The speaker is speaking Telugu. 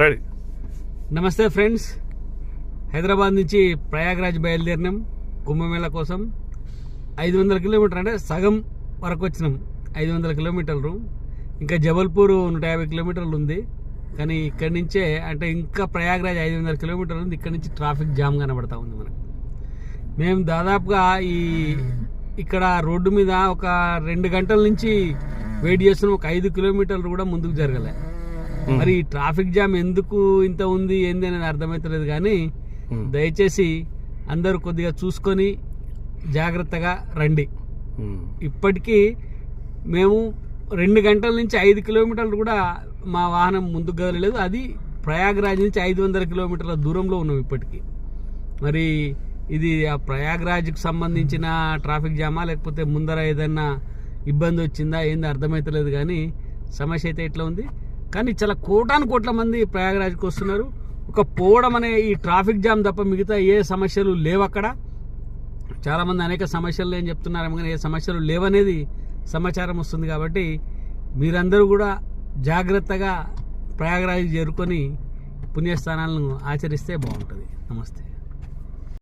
రెడీ. నమస్తే ఫ్రెండ్స్. హైదరాబాద్ నుంచి ప్రయాగ్రాజ్ బయలుదేరినాం. కుంభమేళా కోసం ఐదు వందల కిలోమీటర్ అంటే సగం వరకు వచ్చినాం. ఐదు వందల కిలోమీటర్లు ఇంకా జబల్పూర్ నూట యాభై కిలోమీటర్లు ఉంది. కానీ ఇక్కడి నుంచే అంటే ఇంకా ప్రయాగ్రాజ్ ఐదు వందల కిలోమీటర్లు ఉంది. ఇక్కడ నుంచి ట్రాఫిక్ జామ్ కనబడతా ఉంది మనకు. మేము దాదాపుగా ఈ ఇక్కడ రోడ్డు మీద ఒక రెండు గంటల నుంచి వెయిట్ చేస్తున్నాం. ఒక ఐదు కిలోమీటర్లు కూడా ముందుకు జరగలే. మరి ఈ ట్రాఫిక్ జామ్ ఎందుకు ఇంత ఉంది ఏంది అనేది అర్థమవుతలేదు కానీ దయచేసి అందరూ కొద్దిగా చూసుకొని జాగ్రత్తగా రండి. ఇప్పటికీ మేము రెండు గంటల నుంచి ఐదు కిలోమీటర్లు కూడా మా వాహనం ముందుకు కదలలేదు. అది ప్రయాగ్రాజ్ నుంచి ఐదు వందల కిలోమీటర్ల దూరంలో ఉన్నాం ఇప్పటికీ. మరి ఇది ఆ ప్రయాగ్రాజ్కి సంబంధించిన ట్రాఫిక్ జామా లేకపోతే ముందర ఏదైనా ఇబ్బంది వచ్చిందా ఏంది అర్థమవుతలేదు కానీ సమస్య అయితే ఇట్లా ఉంది? కానీ చాలా కోటాను కోట్ల మంది ప్రయాగరాజ్కి వస్తున్నారు. ఒక పోవడం అనే ఈ ట్రాఫిక్ జామ్ తప్ప మిగతా ఏ సమస్యలు లేవు అక్కడ. చాలామంది అనేక సమస్యలు ఏం చెప్తున్నారేమో కానీ ఏ సమస్యలు లేవనేది సమాచారం వస్తుంది కాబట్టి మీరందరూ కూడా జాగ్రత్తగా ప్రయాగరాజ్ చేరుకొని పుణ్యస్థానాలను ఆచరిస్తే బాగుంటుంది. నమస్తే.